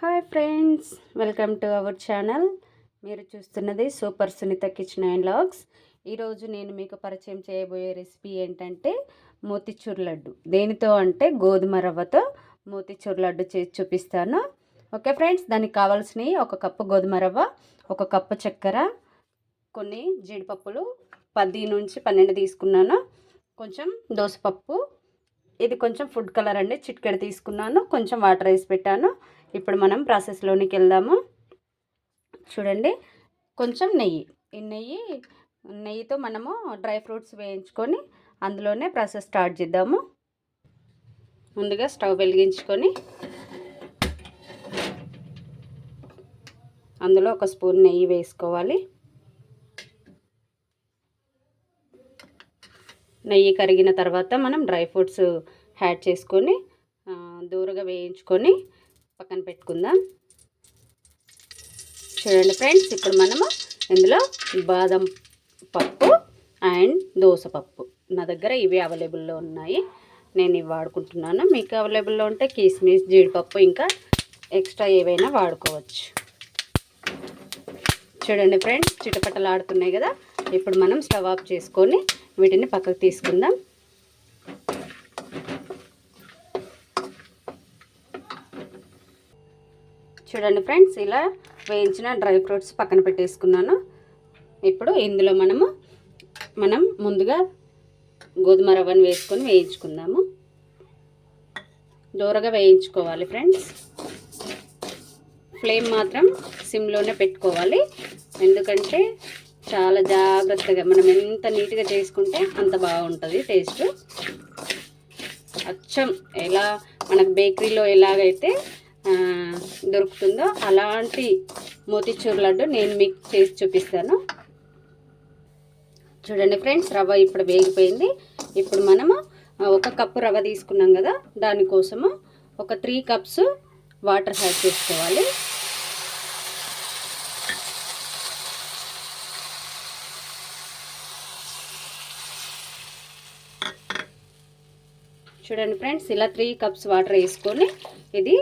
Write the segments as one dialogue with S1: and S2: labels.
S1: Hi friends welcome to our channel. మీరు చూస్తున్నది super Sunitha kitchen and vlogs. ఈరోజు నేను మీకు పరిచయం చేయబోయే రెసిపీ ఏంటంటే మోతిచూర్ లడ్డు. దేనితో అంటే గోధుమ రవ్వతో మోతిచూర్ లడ్డు చేసి చూపిస్తాను. ఓకే ఫ్రెండ్స్ దానికి కావాల్సినవి ఒక కప్పు గోధుమ రవ్వ ఒక కప్పు చక్కెర కొన్ని జీడిపప్పులు పది నుంచి పన్నెండు తీసుకున్నాను. కొంచెం దోసపప్పు ఇది కొంచెం ఫుడ్ కలర్ అండి చిట్కెడ తీసుకున్నాను. కొంచెం వాటర్ వేసి పెట్టాను. ఇప్పుడు మనం ప్రాసెస్లోనికి వెళ్దాము. చూడండి కొంచెం నెయ్యి. ఈ నెయ్యి నెయ్యితో మనము డ్రై ఫ్రూట్స్ వేయించుకొని అందులోనే ప్రాసెస్ స్టార్ట్ చేద్దాము. ముందుగా స్టవ్ వెలిగించుకొని అందులో ఒక స్పూన్ నెయ్యి వేసుకోవాలి. నెయ్యి కరిగిన తర్వాత మనం డ్రై ఫ్రూట్స్ యాడ్ చేసుకొని దూరగా వేయించుకొని పక్కన పెట్టుకుందాం. చూడండి ఫ్రెండ్స్ ఇప్పుడు మనము ఇందులో బాదం పప్పు అండ్ దోసపప్పు నా దగ్గర ఇవి అవైలబుల్లో ఉన్నాయి. నేను ఇవి వాడుకుంటున్నాను. మీకు అవైలబుల్లో ఉంటే కిస్మిస్ జీడిపప్పు ఇంకా ఎక్స్ట్రా ఏవైనా వాడుకోవచ్చు. చూడండి ఫ్రెండ్స్ చిటపట్టలు ఆడుతున్నాయి కదా. ఇప్పుడు మనం స్టవ్ ఆఫ్ చేసుకొని వీటిని పక్కకు తీసుకుందాం. చూడండి ఫ్రెండ్స్ ఇలా వేయించిన డ్రై ఫ్రూట్స్ పక్కన పెట్టేసుకున్నాను. ఇప్పుడు ఇందులో మనము మనం ముందుగా గోధుమ రవ్వను వేసుకొని వేయించుకుందాము. దూరగా వేయించుకోవాలి ఫ్రెండ్స్. ఫ్లేమ్ మాత్రం సిమ్లోనే పెట్టుకోవాలి. ఎందుకంటే చాలా జాగ్రత్తగా మనం ఎంత నీట్గా చేసుకుంటే అంత బాగుంటుంది టేస్ట్. అచ్చం ఎలా మనకు బేకరీలో ఎలాగైతే దొరుకుతుందో అలాంటి మోతిచూర్ లడ్డు నేను మీకు చేసి చూపిస్తాను. చూడండి ఫ్రెండ్స్ రవ్వ ఇప్పుడు వేగిపోయింది. ఇప్పుడు మనము ఒక కప్పు రవ్వ తీసుకున్నాం కదా దానికోసము ఒక త్రీ కప్స్ వాటర్ యాడ్ చేసుకోవాలి. చూడండి ఫ్రెండ్స్ ఇలా త్రీ కప్స్ వాటర్ వేసుకొని ఇది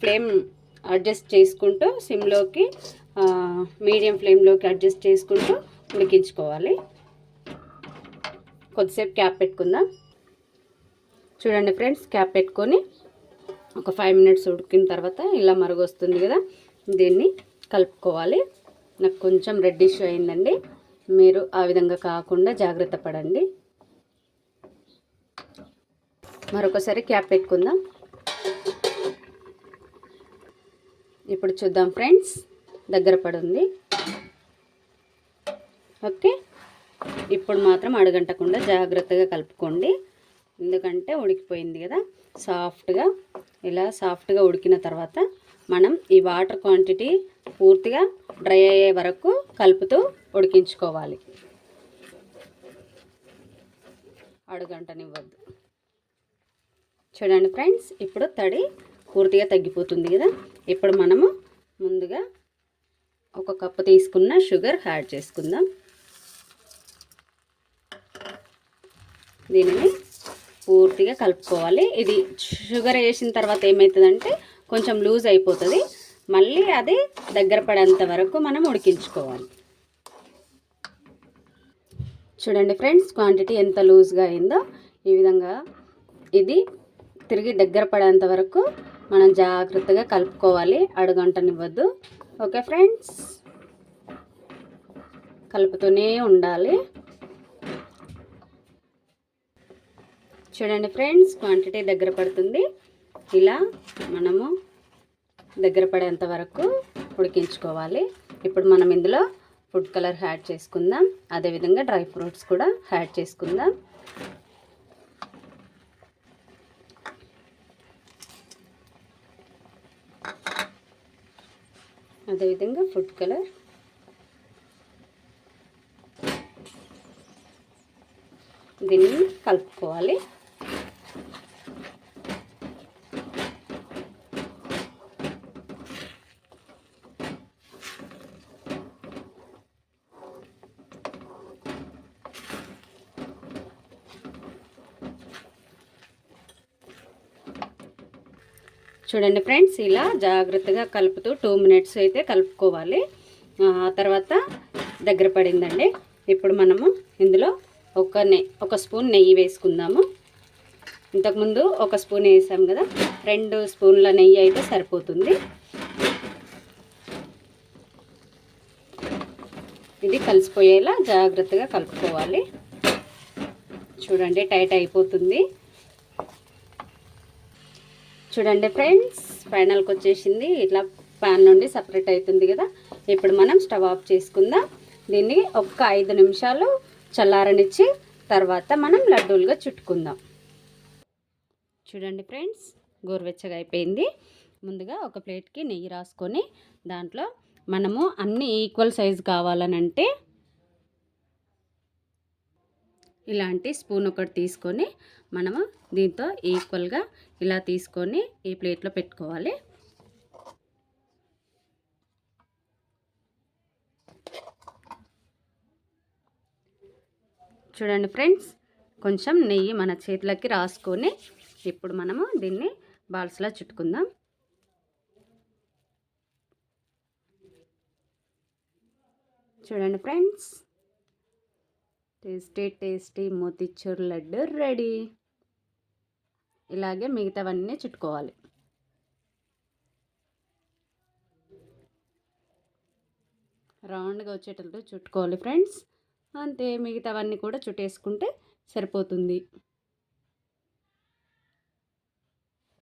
S1: ఫ్లేమ్ అడ్జస్ట్ చేసుకుంటూ సిమ్లోకి మీడియం ఫ్లేమ్లోకి అడ్జస్ట్ చేసుకుంటూ ఉడికించుకోవాలి. కొద్దిసేపు క్యాప్ పెట్టుకుందాం. చూడండి ఫ్రెండ్స్ క్యాప్ పెట్టుకొని ఒక ఫైవ్ మినిట్స్ ఉడికిన తర్వాత ఇలా మరుగు వస్తుంది కదా దీన్ని కలుపుకోవాలి. నాకు కొంచెం రెడ్డిష్ అయిందండి. మీరు ఆ విధంగా కాకుండా జాగ్రత్త పడండి. మరొకసారి క్యాప్ పెట్టుకుందాం. ఇప్పుడు చూద్దాం ఫ్రెండ్స్. దగ్గర పడుంది. ఓకే. ఇప్పుడు మాత్రం అడగంటకుండా జాగ్రత్తగా కలుపుకోండి. ఎందుకంటే ఉడికిపోయింది కదా. సాఫ్ట్గా ఇలా సాఫ్ట్గా ఉడికిన తర్వాత మనం ఈ వాటర్ క్వాంటిటీ పూర్తిగా డ్రై అయ్యే వరకు కలుపుతూ ఉడికించుకోవాలి. అడుగంటనివ్వద్దు. చూడండి ఫ్రెండ్స్ ఇప్పుడు తడి పూర్తిగా తగ్గిపోతుంది కదా? ఇప్పుడు మనము ముందుగా ఒక కప్పు తీసుకున్న షుగర్ యాడ్ చేసుకుందాం. దీనిని పూర్తిగా కలుపుకోవాలి. ఇది షుగర్ వేసిన తర్వాత ఏమవుతుందంటే కొంచెం లూజ్ అయిపోతుంది. మళ్ళీ అది దగ్గర పడేంత వరకు మనం ఉడికించుకోవాలి. చూడండి ఫ్రెండ్స్ క్వాంటిటీ ఎంత లూజ్గా అయిందో ఈ విధంగా. ఇది తిరిగి దగ్గర పడేంత వరకు మనం జాగ్రత్తగా కలుపుకోవాలి అడుగంటనివ్వద్దు. Okay friends? కలుపుతూనే ఉండాలి. చూడండి ఫ్రెండ్స్ క్వాంటిటీ దగ్గర పడుతుంది. ఇలా మనము దగ్గర పడేంత వరకు ఉడికించుకోవాలి. ఇప్పుడు మనం ఇందులో ఫుడ్ కలర్ యాడ్ చేసుకుందాం. అదేవిధంగా డ్రై ఫ్రూట్స్ కూడా యాడ్ చేసుకుందాం. అదేవిధంగా ఫుడ్ కలర్. దీన్ని కలుపుకోవాలి. చూడండి ఫ్రెండ్స్ ఇలా జాగ్రత్తగా కలుపుతూ టూ మినిట్స్ అయితే కలుపుకోవాలి. ఆ తర్వాత దగ్గర పడిందండి. ఇప్పుడు మనము ఇందులో ఒక నె ఒక స్పూన్ నెయ్యి వేసుకుందాము. ఇంతకుముందు ఒక స్పూన్ వేసాం కదా రెండు స్పూన్ల నెయ్యి అయితే సరిపోతుంది. ఇది కలిసిపోయేలా జాగ్రత్తగా కలుపుకోవాలి. చూడండి టైట్ అయిపోతుంది. చూడండి ఫ్రెండ్స్ ఫైనల్కి వచ్చేసింది. ఇట్లా ప్యాన్ నుండి సపరేట్ అవుతుంది కదా. ఇప్పుడు మనం స్టవ్ ఆఫ్ చేసుకుందాం. దీన్ని ఒక్క ఐదు నిమిషాలు చల్లారనిచ్చి తర్వాత మనం లడ్డూలుగా చుట్టుకుందాం. చూడండి ఫ్రెండ్స్ గోరువెచ్చగా అయిపోయింది. ముందుగా ఒక ప్లేట్కి నెయ్యి రాసుకొని దాంట్లో మనము అన్ని ఈక్వల్ సైజు కావాలనంటే ఇలాంటి స్పూన్ ఒకటి తీసుకొని మనము దీంతో ఈక్వల్గా ఇలా తీసుకొని ఈ ప్లేట్లో పెట్టుకోవాలి. చూడండి ఫ్రెండ్స్ కొంచెం నెయ్యి మన చేతులకి రాసుకొని ఇప్పుడు మనము దీన్ని బాల్స్లా చుట్టుకుందాం. చూడండి friends. Tasty tasty motichoor laddu ready. ఇలాగే మిగతావన్నీ చుట్టుకోవాలి. రౌండ్గా వచ్చేటట్టు చుట్టుకోవాలి ఫ్రెండ్స్. అంతే మిగతావన్నీ కూడా చుట్టేసుకుంటే సరిపోతుంది.